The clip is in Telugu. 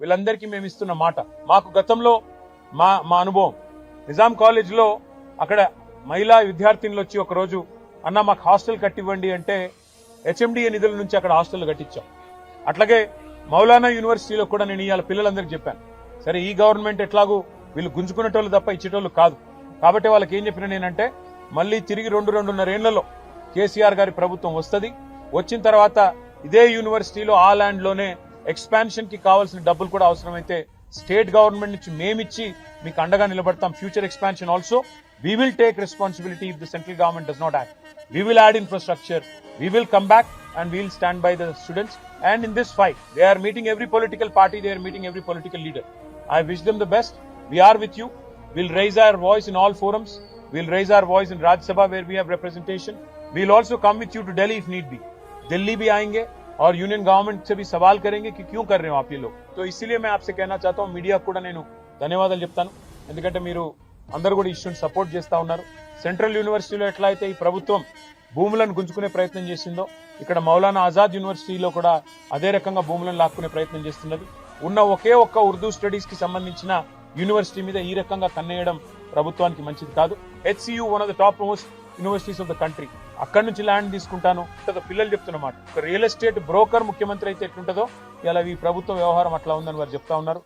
వీళ్ళందరికీ మేము ఇస్తున్న మాట. మాకు గతంలో మా మా అనుభవం. నిజాం కాలేజ్లో అక్కడ మహిళా విద్యార్థినులు వచ్చి ఒకరోజు అన్న మాకు హాస్టల్ కట్టివ్వండి అంటే హెచ్ఎండిఏ నిధుల నుంచి అక్కడ హాస్టల్ కట్టించాం. అట్లాగే మౌలానా యూనివర్సిటీలో కూడా నేను ఇవాళ పిల్లలందరికీ చెప్పాను. సరే ఈ గవర్నమెంట్ ఎట్లాగూ వీళ్ళు గుంజుకునేటోళ్ళు తప్ప ఇచ్చేటోళ్ళు కాదు. కాబట్టి వాళ్ళకి ఏం చెప్పిన నేనంటే మళ్ళీ తిరిగి రెండు రెండున్నర ఏళ్ళలో కేసీఆర్ గారి ప్రభుత్వం వస్తుంది. వచ్చిన తర్వాత ఇదే యూనివర్సిటీలో ఆ ల్యాండ్లోనే ఎక్స్పాన్షన్కి కావాల్సిన డబ్బులు కూడా అవసరమైతే స్టేట్ గవర్నమెంట్ నుంచి మేమిచ్చి మీకు అండగా నిలబడతాం. Future expansion also we will take responsibility if the central government does not act we will add infrastructure we will come back and we will stand by the students and in this fight they are meeting every political party they are meeting every political leader I wish them the best we're with you will raise our voice in all forums will raise our voice in Rajya Sabha where we representation representation we'll also come with you to Delhi if need be Delhi B ఆయింగే और यूनियन गवर्नमेंट से भी सवाल करेंगे कि क्यों कर रहे हो आप ये लोग तो इसीलिए मैं आपसे कहना चाहता हूँ మీడియా కూడా నేను ధన్యవాదాలు చెప్తాను ఎందుకంటే మీరు అందరూ కూడా ఇష్యూని సపోర్ట్ చేస్తా ఉన్నారు సెంట్రల్ యూనివర్సిటీలో ఎట్లా అయితే ఈ ప్రభుత్వం భూములను గుంజుకునే ప్రయత్నం చేసిందో ఇక్కడ మౌలానా ఆజాద్ యూనివర్సిటీలో కూడా అదే రకంగా భూములను లాక్కునే ప్రయత్నం చేస్తున్నది ఉన్న ఒకే ఒక్క ఉర్దూ స్టడీస్ కి సంబంధించిన యూనివర్సిటీ మీద ఈ రకంగా కన్నేయడం ప్రభుత్వానికి మంచిది కాదు HCU one of the top most universities of the country అక్కడి నుంచి ల్యాండ్ తీసుకుంటాను. ఇట్లా పిల్లలు చెప్తున్నమాట. ఒక రియల్ ఎస్టేట్ బ్రోకర్ ముఖ్యమంత్రి అయితే ఎట్లుంటుందో? ఇలా ఈ ప్రభుత్వ వ్యవహారం అట్లా ఉందని వారు చెప్తా ఉన్నారు.